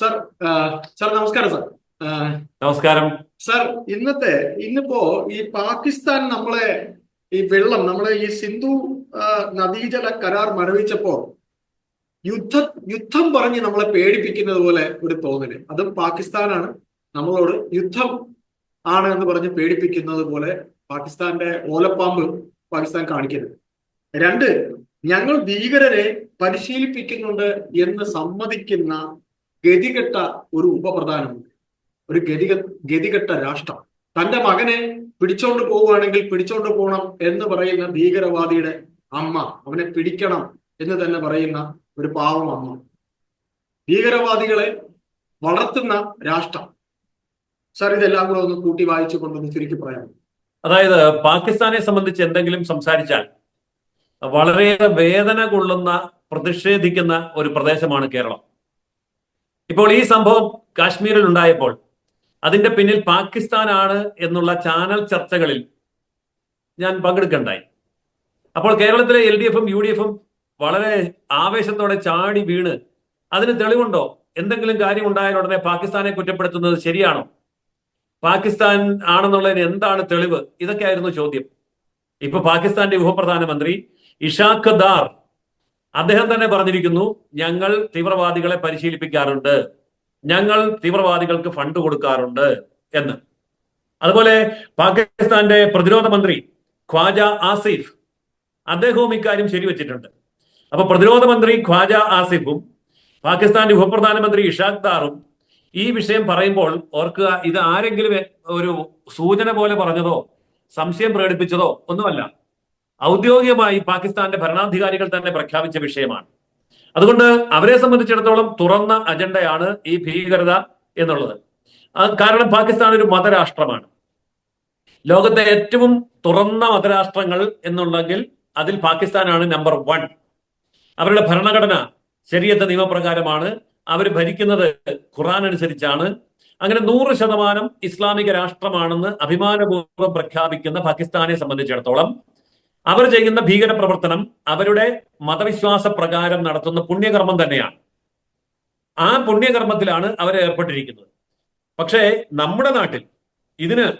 Sir sir നമസ്കാരം sir. നമസ്കാരം. Sir ഇന്നത്തെ ഇന്നിപ്പോ ഈ പാകിസ്ഥാൻ നമ്മളെ ഈ വെള്ളം നമ്മളെ ഈ സിന്ധു നദീജല കരാർ മരവിച്ചപ്പോ യുദ്ധ യുദ്ധം പറഞ്ഞ് നമ്മളെ പേടിപ്പിക്കുന്നത് പോലെ ഒരു തോന്നൽ. അതും പാകിസ്ഥാനാണ്. നമ്മളോട് യുദ്ധം ആണ് എന്ന് പറഞ്ഞ് പേടിപ്പിക്കുന്നത് പോലെ പാകിസ്ഥാന്റെ ഓലപ്പാമ്പ് പാകിസ്ഥാൻ കാണിക്കരുത്. രണ്ട് ഞങ്ങൾ ഭീകരരെ പരിശീലിപ്പിക്കുന്നുണ്ട് എന്ന് സമ്മതിക്കുന്ന ഗതികെട്ട ഒരു ഉപപ്രധാനമന്ത്രി ഒരു ഗതിക ഗതികെട്ട രാഷ്ട്രം. തന്റെ മകനെ പിടിച്ചോണ്ട് പോവുകയാണെങ്കിൽ പിടിച്ചോണ്ട് പോകണം എന്ന് പറയുന്ന ഭീകരവാദിയുടെ അമ്മ അവനെ പിടിക്കണം എന്ന് തന്നെ പറയുന്ന ഒരു പാവം അമ്മ. ഭീകരവാദികളെ വളർത്തുന്ന രാഷ്ട്രം. സർ ഇതെല്ലാം കൂടെ ഒന്ന് കൂട്ടി വായിച്ചു കൊണ്ടൊന്ന് ചുരുക്കി പറയാം അതായത് പാകിസ്ഥാനെ സംബന്ധിച്ച് എന്തെങ്കിലും സംസാരിച്ചാൽ വളരെ വേദന കൊള്ളുന്ന പ്രതിഷേധിക്കുന്ന ഒരു പ്രദേശമാണ് കേരളം. ഇപ്പോൾ ഈ സംഭവം കാശ്മീരിൽ ഉണ്ടായപ്പോൾ അതിന്റെ പിന്നിൽ പാകിസ്ഥാനാണ് എന്നുള്ള ചാനൽ ചർച്ചകളിൽ ഞാൻ പങ്കെടുക്കണ്ടായി. അപ്പോൾ കേരളത്തിലെ എൽ ഡി എഫും യു ഡി എഫും വളരെ ആവേശത്തോടെ ചാടി വീണ്. അതിന് തെളിവുണ്ടോ? എന്തെങ്കിലും കാര്യം ഉണ്ടായാൽ ഉടനെ പാകിസ്ഥാനെ കുറ്റപ്പെടുത്തുന്നത് ശരിയാണോ? പാകിസ്ഥാൻ ആണെന്നുള്ളതിന് എന്താണ് തെളിവ്? ഇതൊക്കെയായിരുന്നു ചോദ്യം. ഇപ്പൊ പാകിസ്ഥാന്റെ ഉപപ്രധാനമന്ത്രി ഇഷാഖ് ദാർ അദ്ദേഹം തന്നെ പറഞ്ഞിരിക്കുന്നു ഞങ്ങൾ തീവ്രവാദികളെ പരിശീലിപ്പിക്കാറുണ്ട്. ഞങ്ങൾ തീവ്രവാദികൾക്ക് ഫണ്ട് കൊടുക്കാറുണ്ട് എന്ന്. അതുപോലെ പാകിസ്ഥാന്റെ പ്രതിരോധ മന്ത്രി ഖ്വാജ ആസിഫ് അദ്ദേഹവും ഇക്കാര്യം ശരിവെച്ചിട്ടുണ്ട്. അപ്പൊ പ്രതിരോധ മന്ത്രി ഖ്വാജ ആസിഫും പാകിസ്ഥാന്റെ ഉപപ്രധാനമന്ത്രി ഇഷാഖ് ദാറും ഈ വിഷയം പറയുമ്പോൾ ഓർക്കുക ഇത് ആരെങ്കിലും ഒരു സൂചന പോലെ പറഞ്ഞതോ സംശയം പ്രകടിപ്പിച്ചതോ ഒന്നുമല്ല. ഔദ്യോഗികമായി പാകിസ്ഥാന്റെ ഭരണാധികാരികൾ തന്നെ പ്രഖ്യാപിച്ച വിഷയമാണ്. അതുകൊണ്ട് അവരെ സംബന്ധിച്ചിടത്തോളം തുറന്ന അജണ്ടയാണ് ഈ ഭീകരത എന്നുള്ളത്. കാരണം പാകിസ്ഥാൻ ഒരു മതരാഷ്ട്രമാണ്. ലോകത്തെ ഏറ്റവും തുറന്ന മതരാഷ്ട്രങ്ങൾ എന്നുണ്ടെങ്കിൽ അതിൽ പാകിസ്ഥാനാണ് നമ്പർ വൺ അവരുടെ ഭരണഘടന ശരിയത്തെ നിയമപ്രകാരമാണ്. അവർ ഭരിക്കുന്നത് ഖുറാൻ അനുസരിച്ചാണ്. അങ്ങനെ നൂറ് ശതമാനം ഇസ്ലാമിക രാഷ്ട്രമാണെന്ന് അഭിമാനപൂർവം പ്രഖ്യാപിക്കുന്ന പാകിസ്ഥാനെ സംബന്ധിച്ചിടത്തോളം അവർ ചെയ്യുന്ന ഭീകര പ്രവർത്തനം അവരുടെ മതവിശ്വാസ പ്രകാരം നടത്തുന്ന പുണ്യകർമ്മം തന്നെയാണ്. ആ പുണ്യകർമ്മത്തിലാണ് അവർ ഏർപ്പെട്ടിരിക്കുന്നത്. പക്ഷേ നമ്മുടെ നാട്ടിൽ ഇതിന്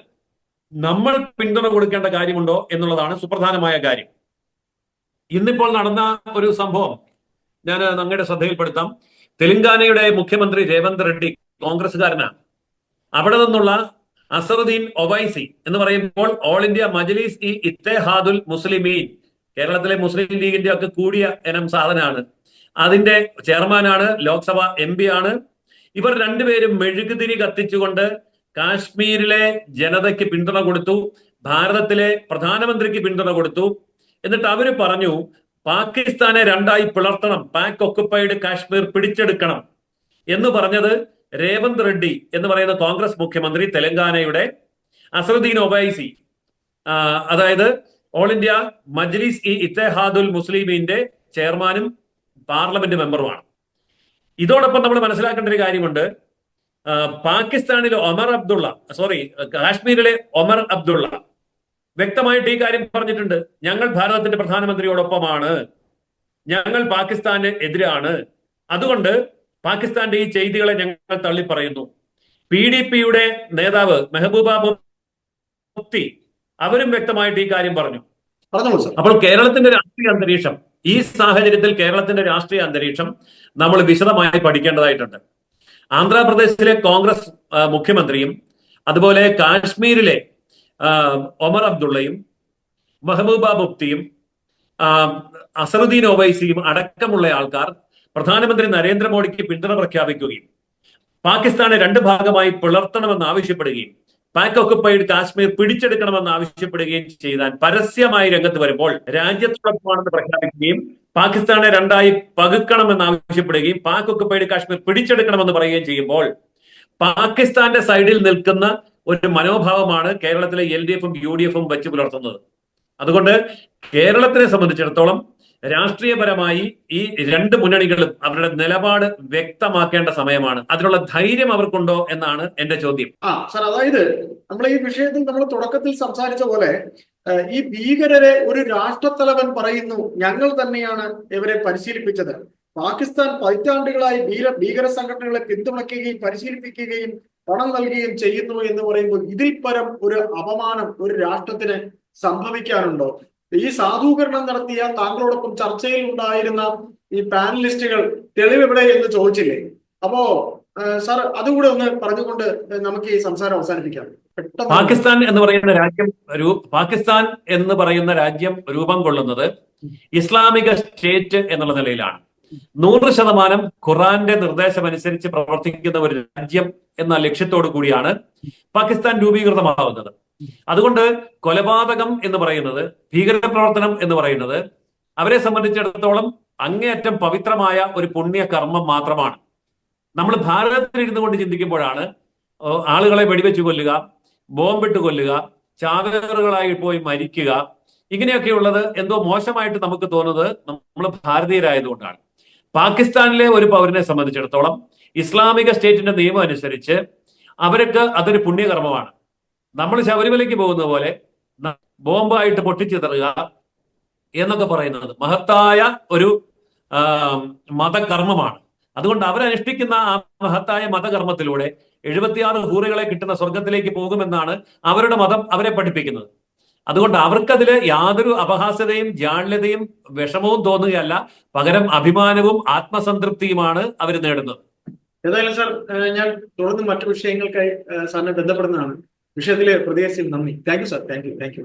നമ്മൾ പിന്തുണ കൊടുക്കേണ്ട കാര്യമുണ്ടോ എന്നുള്ളതാണ് സുപ്രധാനമായ കാര്യം. ഇന്നിപ്പോൾ നടന്ന ഒരു സംഭവം ഞാൻ അങ്ങയുടെ ശ്രദ്ധയിൽപ്പെടുത്താം. തെലങ്കാനയുടെ മുഖ്യമന്ത്രി രേവന്ത് റെഡ്ഡി കോൺഗ്രസ്സുകാരനാണ്. അവിടെ നിന്നുള്ള അസറുദ്ദീൻ ഒവൈസി എന്ന് പറയുമ്പോൾ ഓൾ ഇന്ത്യ മജ്ലിസ് ഇ ഇത്തേഹാദുൽ മുസ്ലിമീൻ കേരളത്തിലെ മുസ്ലിം ലീഗിന്റെ ഒക്കെ കൂടിയ ഇനം സാധനമാണ് അതിന്റെ ചെയർമാനാണ് ലോക്സഭ എം ആണ്. ഇവർ രണ്ടുപേരും മെഴുകുതിരി കത്തിച്ചുകൊണ്ട് കാശ്മീരിലെ ജനതയ്ക്ക് പിന്തുണ കൊടുത്തു ഭാരതത്തിലെ പ്രധാനമന്ത്രിക്ക് പിന്തുണ കൊടുത്തു. എന്നിട്ട് അവർ പറഞ്ഞു പാകിസ്ഥാനെ രണ്ടായി പിളർത്തണം പാക് ഒക്കുപ്പൈഡ് കാശ്മീർ പിടിച്ചെടുക്കണം. എന്ന് പറഞ്ഞത് രേവന്ത് റെഡ്ഡി എന്ന് പറയുന്ന കോൺഗ്രസ് മുഖ്യമന്ത്രി തെലങ്കാനയുടെ അസറുദ്ദീൻ ഒബൈസി അതായത് ഓൾ ഇന്ത്യ മജ്ലിസ് ഇ ഇത്തേഹാദുൽ മുസ്ലിമീന്റെ ചെയർമാനും പാർലമെന്റ് മെമ്പറുമാണ്. ഇതോടൊപ്പം നമ്മൾ മനസ്സിലാക്കേണ്ട ഒരു കാര്യമുണ്ട്. പാകിസ്ഥാനിലെ ഒമർ അബ്ദുള്ള സോറി കാശ്മീരിലെ ഒമർ അബ്ദുള്ള വ്യക്തമായിട്ട് ഈ കാര്യം പറഞ്ഞിട്ടുണ്ട്. ഞങ്ങൾ ഭാരതത്തിന്റെ പ്രധാനമന്ത്രിയോടൊപ്പമാണ്. ഞങ്ങൾ പാകിസ്ഥാന് എതിരാണ്. അതുകൊണ്ട് പാകിസ്ഥാന്റെ ഈ ചെയ്തികളെ ഞങ്ങൾ തള്ളിപ്പറയുന്നു. പി ഡി പിയുടെ നേതാവ് മെഹബൂബ മുഫ്തി അവരും വ്യക്തമായിട്ട് ഈ കാര്യം പറഞ്ഞു. അപ്പോൾ കേരളത്തിന്റെ രാഷ്ട്രീയ അന്തരീക്ഷം ഈ സാഹചര്യത്തിൽ കേരളത്തിന്റെ രാഷ്ട്രീയ അന്തരീക്ഷം നമ്മൾ വിശദമായി പഠിക്കേണ്ടതായിട്ടുണ്ട്. ആന്ധ്രാപ്രദേശിലെ കോൺഗ്രസ് മുഖ്യമന്ത്രിയും അതുപോലെ കാശ്മീരിലെ ഒമർ അബ്ദുള്ളയും മെഹബൂബ മുഫ്തിയും അസറുദ്ദീൻ ഒവൈസിയും അടക്കമുള്ള ആൾക്കാർ പ്രധാനമന്ത്രി നരേന്ദ്രമോദിക്ക് പിന്തുണ പ്രഖ്യാപിക്കുകയും പാകിസ്ഥാനെ രണ്ട് ഭാഗമായി പിളർത്തണമെന്ന് ആവശ്യപ്പെടുകയും പാക് ഒക്കുപ്പൈഡ് കാശ്മീർ പിടിച്ചെടുക്കണമെന്ന് ആവശ്യപ്പെടുകയും ചെയ്താൽ പരസ്യമായി രംഗത്ത് വരുമ്പോൾ രാജ്യത്തോടൊപ്പമാണെന്ന് പ്രഖ്യാപിക്കുകയും പാകിസ്ഥാനെ രണ്ടായി പകുക്കണമെന്ന് ആവശ്യപ്പെടുകയും പാക് ഒക്കുപ്പൈഡ് കാശ്മീർ പിടിച്ചെടുക്കണമെന്ന് പറയുകയും ചെയ്യുമ്പോൾ പാകിസ്ഥാന്റെ സൈഡിൽ നിൽക്കുന്ന ഒരു മനോഭാവമാണ് കേരളത്തിലെ എൽ ഡി എഫും യു ഡി എഫും വെച്ച് പുലർത്തുന്നത്. അതുകൊണ്ട് കേരളത്തിനെ സംബന്ധിച്ചിടത്തോളം രാഷ്ട്രീയപരമായി ഈ രണ്ട് മുന്നണികളും അവരുടെ നിലപാട് വ്യക്തമാക്കേണ്ട സമയമാണ്. അതിനുള്ള ധൈര്യം അവർക്കുണ്ടോ എന്നാണ് എന്റെ ചോദ്യം. ആ സർ അതായത് നമ്മൾ ഈ വിഷയത്തിൽ നമ്മൾ തുടക്കത്തിൽ സംസാരിച്ച പോലെ ഈ ഭീകരരെ ഒരു രാഷ്ട്രത്തലവൻ പറയുന്നു ഞങ്ങൾ തന്നെയാണ് ഇവരെ പരിശീലിപ്പിച്ചത്. പാകിസ്ഥാൻ പതിറ്റാണ്ടുകളായി ഭീര ഭീകര സംഘടനകളെ പിന്തുണയ്ക്കുകയും പരിശീലിപ്പിക്കുകയും പണം നൽകുകയും ചെയ്യുന്നു എന്ന് പറയുമ്പോൾ ഇതിൽ പരം ഒരു അപമാനം ഒരു രാഷ്ട്രത്തിന് സംഭവിക്കാനുണ്ടോ? ഈ സാധൂകരണം നടത്തിയ താങ്കളോടൊപ്പം ചർച്ചയിൽ ഉണ്ടായിരുന്ന ഈ പാനലിസ്റ്റുകൾ തെളിവെവിടെ എന്ന് ചോദിച്ചില്ലേ? അപ്പോ സാർ അതുകൂടെ ഒന്ന് പറഞ്ഞുകൊണ്ട് നമുക്ക് ഈ സംസാരം അവസാനിപ്പിക്കാം. പാകിസ്ഥാൻ എന്ന് പറയുന്ന രാജ്യം പാകിസ്ഥാൻ എന്ന് പറയുന്ന രാജ്യം രൂപം കൊള്ളുന്നത് ഇസ്ലാമിക സ്റ്റേറ്റ് എന്നുള്ള നിലയിലാണ്. നൂറ് ശതമാനം ഖുറാന്റെ നിർദ്ദേശമനുസരിച്ച് പ്രവർത്തിക്കുന്ന ഒരു രാജ്യം എന്ന ലക്ഷ്യത്തോടു കൂടിയാണ് പാകിസ്ഥാൻ രൂപീകൃതമാവുന്നത് അതുകൊണ്ട് കൊലപാതകം എന്ന് പറയുന്നത് ഭീകരപ്രവർത്തനം എന്ന് പറയുന്നത് അവരെ സംബന്ധിച്ചിടത്തോളം അങ്ങേയറ്റം പവിത്രമായ ഒരു പുണ്യ കർമ്മം മാത്രമാണ്. നമ്മൾ ഭാരതത്തിൽ ഇരുന്നു കൊണ്ട് ചിന്തിക്കുമ്പോഴാണ് ആളുകളെ വെടിവെച്ച് കൊല്ലുക ബോംബിട്ട് കൊല്ലുക ചാകറുകളായി പോയി മരിക്കുക. ഇങ്ങനെയൊക്കെയുള്ളത് എന്തോ മോശമായിട്ട് നമുക്ക് തോന്നുന്നത് നമ്മൾ ഭാരതീയരായതുകൊണ്ടാണ്. പാകിസ്ഥാനിലെ ഒരു പൗരനെ സംബന്ധിച്ചിടത്തോളം ഇസ്ലാമിക സ്റ്റേറ്റിന്റെ നിയമം അനുസരിച്ച് അവർക്ക് അതൊരു പുണ്യകർമ്മമാണ്. നമ്മൾ ശബരിമലയ്ക്ക് പോകുന്ന പോലെ ബോംബായിട്ട് പൊട്ടിച്ചിതറുക എന്നൊക്കെ പറയുന്നത് മഹത്തായ ഒരു മതകർമ്മമാണ്. അതുകൊണ്ട് അവരനുഷ്ഠിക്കുന്ന ആ മഹത്തായ മതകർമ്മത്തിലൂടെ എഴുപത്തിയാറ് ഹൂറുകളെ കിട്ടുന്ന സ്വർഗത്തിലേക്ക് പോകുമെന്നാണ് അവരുടെ മതം അവരെ പഠിപ്പിക്കുന്നത്. അതുകൊണ്ട് അവർക്കതിൽ യാതൊരു അപഹാസ്യതയും ജാള്യതയും വിഷമവും തോന്നുകയല്ല. പകരം അഭിമാനവും ആത്മസംതൃപ്തിയുമാണ് അവർ നേടുന്നത്. ഏതായാലും സാർ ഞാൻ തുടർന്ന് മറ്റു വിഷയങ്ങൾക്കായി സാറിനെ ബന്ധപ്പെടുന്നതാണ്. വിഷയത്തിലെ പ്രതികരിച്ചതിൽ നന്ദി. Thank you sir thank you thank you